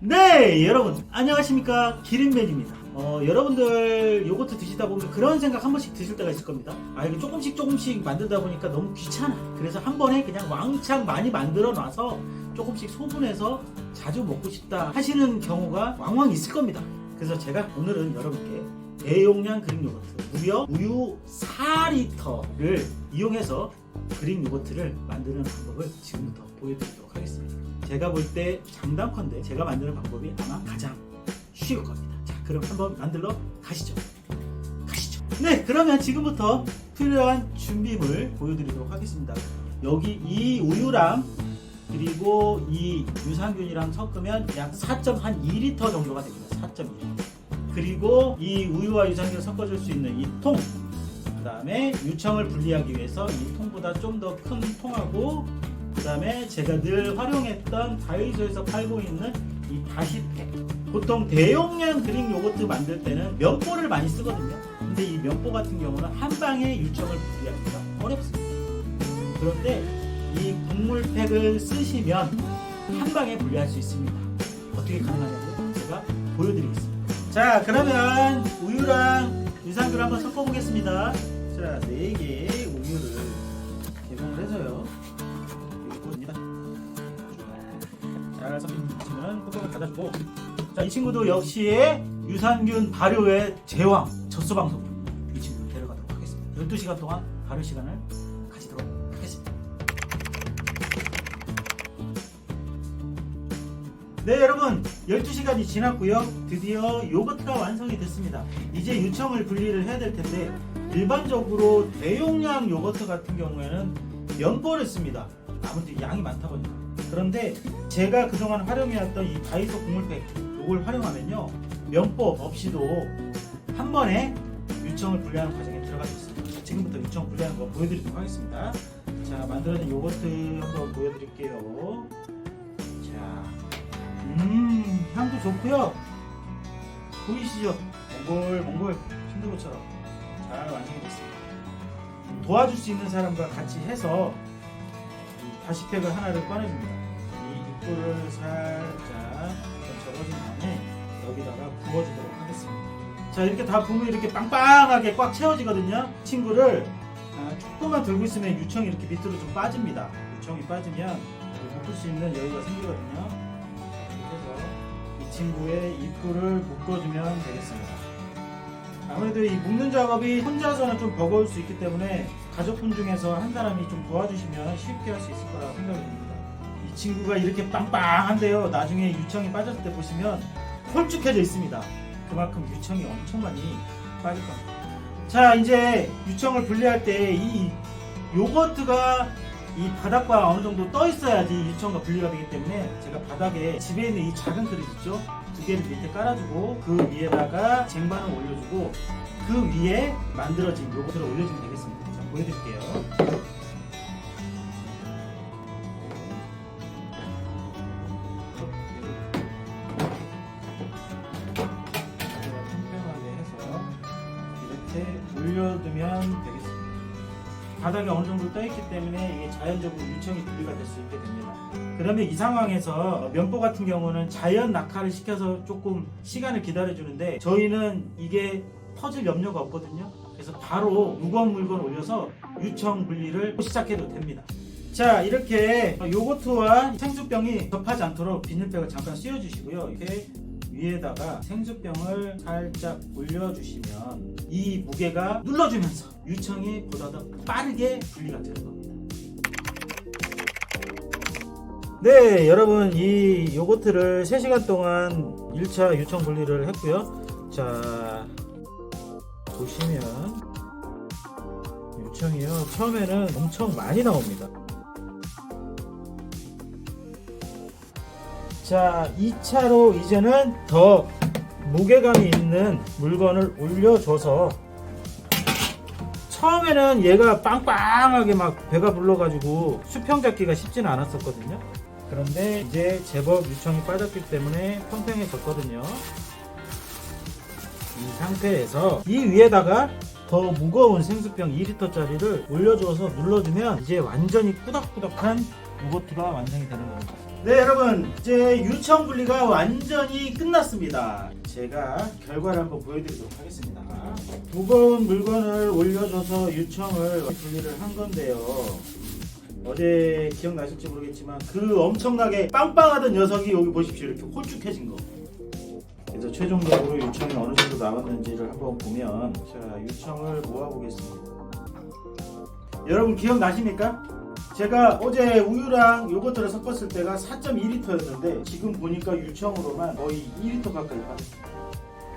네 여러분. 안녕하십니까? 기린맨입니다. 어, 여러분들 요거트 드시다 보면 그런 생각 한 번씩 드실 때가 있을 겁니다. 아 이거 조금씩 조금씩 만들다 보니까 너무 귀찮아. 그래서 한 번에 그냥 왕창 많이 만들어 놔서 조금씩 소분해서 자주 먹고 싶다 하시는 경우가 왕왕 있을 겁니다. 그래서 제가 오늘은 여러분께 대용량 그릭 요거트 무려 우유 4리터를 이용해서 그릭 요거트를 만드는 방법을 지금부터 보여드리도록 하겠습니다 제가 볼 때 장담컨대 제가 만드는 방법이 아마 가장 쉬울 겁니다. 자, 그럼 한번 만들러 가시죠. 가시죠. 네, 그러면 지금부터 필요한 준비물 보여드리도록 하겠습니다. 여기 이 우유랑 그리고 이 유산균이랑 섞으면 약 4.2리터 정도가 됩니다. 4.2리터. 그리고 이 우유와 유산균을 섞어줄 수 있는 이 통. 그 다음에 유청을 분리하기 위해서 이 통보다 좀 더 큰 통하고 그 다음에 제가 늘 활용했던 다이소에서 팔고 있는 이 다시팩. 보통 대용량 그릭 요거트 만들 때는 면보를 많이 쓰거든요. 근데 이 면보 같은 경우는 한 방에 유청을 분리하기가 어렵습니다. 그런데 이 국물팩을 쓰시면 한 방에 분리할 수 있습니다. 어떻게 가능하냐고 제가 보여드리겠습니다. 자 그러면 우유랑 유산균을 한번 섞어보겠습니다. 자 4개의 우유를 개봉을 해서요 섞이면 뚜껑을 닫아주고 자 이 친구도 역시 유산균 발효의 제왕 젖소방송 이 친구를 데려가도록 하겠습니다. 12시간 동안 발효 시간을 가지도록 하겠습니다. 네 여러분. 12시간이 지났고요. 드디어 요거트가 완성이 됐습니다. 이제 유청을 분리를 해야 될 텐데 일반적으로 대용량 요거트 같은 경우에는 면보를 씁니다. 아무튼 양이 많다 보니까 그런데 제가 그동안 활용해왔던 이 다이소 국물팩 이걸 활용하면요 면보 없이도 한 번에 유청을 분리하는 과정에 들어갈 수 있습니다 자, 지금부터 유청 분리하는 거 보여드리도록 하겠습니다 자 만들어진 요거트 한번 보여드릴게요 자 음, 향도 좋고요. 보이시죠? 몽골 몽골 신드로처럼 잘 완성이 됐습니다. 도와줄 수 있는 사람과 같이 해서 이 다시팩을 하나를 꺼내줍니다. 이 입구를 살짝 접어준 다음에 여기다가 부어주도록 하겠습니다. 자 이렇게 다 부으면 이렇게 빵빵하게 꽉 채워지거든요. 이 친구를 아, 조금만 들고 있으면 유청이 이렇게 밑으로 좀 빠집니다. 유청이 빠지면 묶을 수 있는 여유가 생기거든요. 해서 이 친구의 입구를 묶어주면 되겠습니다. 아무래도 이 묶는 작업이 혼자서는 좀 버거울 수 있기 때문에 가족분 중에서 한 사람이 좀 도와주시면 쉽게 할 수 있을 거라고 생각이 듭니다. 이 친구가 이렇게 빵빵한데요. 나중에 유청이 빠졌을 때 보시면 홀쭉해져 있습니다. 그만큼 유청이 엄청 많이 빠질 겁니다. 자, 이제 유청을 분리할 때 이 요거트가 이 바닥과 어느 정도 떠 있어야지 유청과 분리가 되기 때문에 제가 바닥에 집에 있는 이 작은 그릇 있죠? 두 개를 밑에 깔아주고 그 위에다가 쟁반을 올려주고 그 위에 만들어진 요거트를 올려주면 되겠습니다. 자, 보여드릴게요. 올려두면 되겠습니다. 바닥에 어느 정도 떠 있기 때문에 이게 자연적으로 유청이 분리가 될 수 있게 됩니다. 그러면 이 상황에서 면보 같은 경우는 자연 낙하를 시켜서 조금 시간을 기다려 주는데 저희는 이게 터질 염려가 없거든요. 그래서 바로 무거운 물건 올려서 유청 분리를 시작해도 됩니다. 자 이렇게 요거트와 생수병이 접하지 않도록 비닐백을 잠깐 씌워주시고요. 이렇게 위에다가 생수병을 살짝 올려주시면 이 무게가 눌러주면서 유청이 보다 더 빠르게 분리가 되는 겁니다. 네, 여러분 이 요거트를 3시간 동안 1차 유청 분리를 했고요. 자, 보시면 유청이요. 처음에는 엄청 많이 나옵니다. 자, 2차로 이제는 더 무게감이 있는 물건을 올려줘서 처음에는 얘가 빵빵하게 막 배가 불러가지고 수평 잡기가 쉽지는 않았었거든요. 그런데 이제 제법 유청이 빠졌기 때문에 평평해졌거든요. 이 상태에서 이 위에다가 더 무거운 생수병 2리터짜리를 올려줘서 눌러주면 이제 완전히 꾸덕꾸덕한 요거트가 완성이 되는 겁니다. 네 여러분 이제 유청 분리가 완전히 끝났습니다. 제가 결과를 한번 보여드리도록 하겠습니다. 무거운 물건을 올려줘서 유청을 분리를 한 건데요. 어제 기억나실지 모르겠지만 그 엄청나게 빵빵하던 녀석이 여기 보십시오 이렇게 홀쭉해진 거. 그래서 최종적으로 유청이 어느 정도 나왔는지를 한번 보면 자 유청을 모아보겠습니다. 여러분 기억나십니까? 제가 어제 우유랑 요거트를 섞었을 때가 4.2리터였는데 지금 보니까 유청으로만 거의 2리터 가까이 빠졌습니다.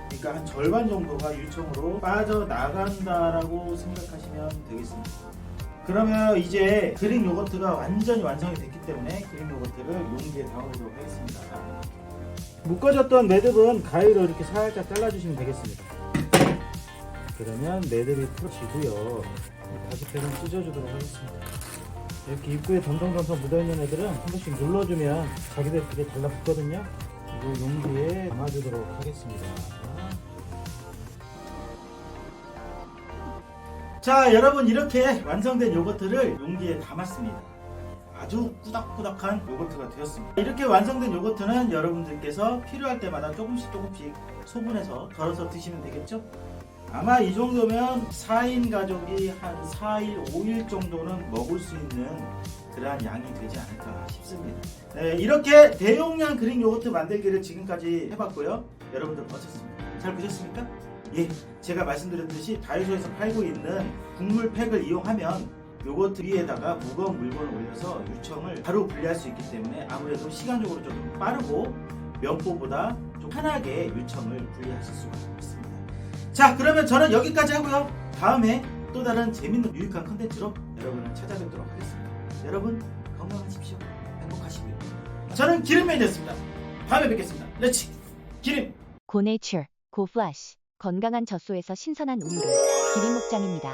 그러니까 한 절반 정도가 유청으로 빠져나간다라고 생각하시면 되겠습니다. 그러면 이제 그릭 요거트가 완전히 완성이 됐기 때문에 그릭 요거트를 용기에 담아보도록 하겠습니다. 묶어졌던 매듭은 가위로 이렇게 살짝 잘라주시면 되겠습니다. 그러면 매듭이 풀어지고요. 가죽ፔ는 찢어주도록 하겠습니다. 이렇게 입구에 덤덩덤덩 묻어있는 애들은 한 번씩 눌러주면 자기들끼리 달라붙거든요. 이거 용기에 담아주도록 하겠습니다. 자 여러분 이렇게 완성된 요거트를 용기에 담았습니다. 아주 꾸덕꾸덕한 요거트가 되었습니다. 이렇게 완성된 요거트는 여러분들께서 필요할 때마다 조금씩 조금씩 소분해서 덜어서 드시면 되겠죠? 아마 이 정도면 4인 가족이 한 4일, 5일 정도는 먹을 수 있는 그러한 양이 되지 않을까 싶습니다. 네, 이렇게 대용량 그릭 요거트 만들기를 지금까지 해봤고요. 여러분들 어떻습니까? 잘 보셨습니까? 예, 제가 말씀드렸듯이 다이소에서 팔고 있는 국물 팩을 이용하면 요거트 위에다가 무거운 물건을 올려서 유청을 바로 분리할 수 있기 때문에 아무래도 시간적으로 좀 빠르고 면보보다 좀 편하게 유청을 분리하실 수가 있습니다. 자, 그러면 저는 여기까지 하고요. 다음에 또 다른 재밌는 유익한 컨텐츠로 여러분을 찾아뵙도록 하겠습니다. 여러분 건강하십시오. 행복하시고요. 저는 기름맨이었습니다. 다음에 뵙겠습니다. 렛츠 기름! 고네이처, 고플래시, 건강한 젖소에서 신선한 우유를 기린 목장입니다.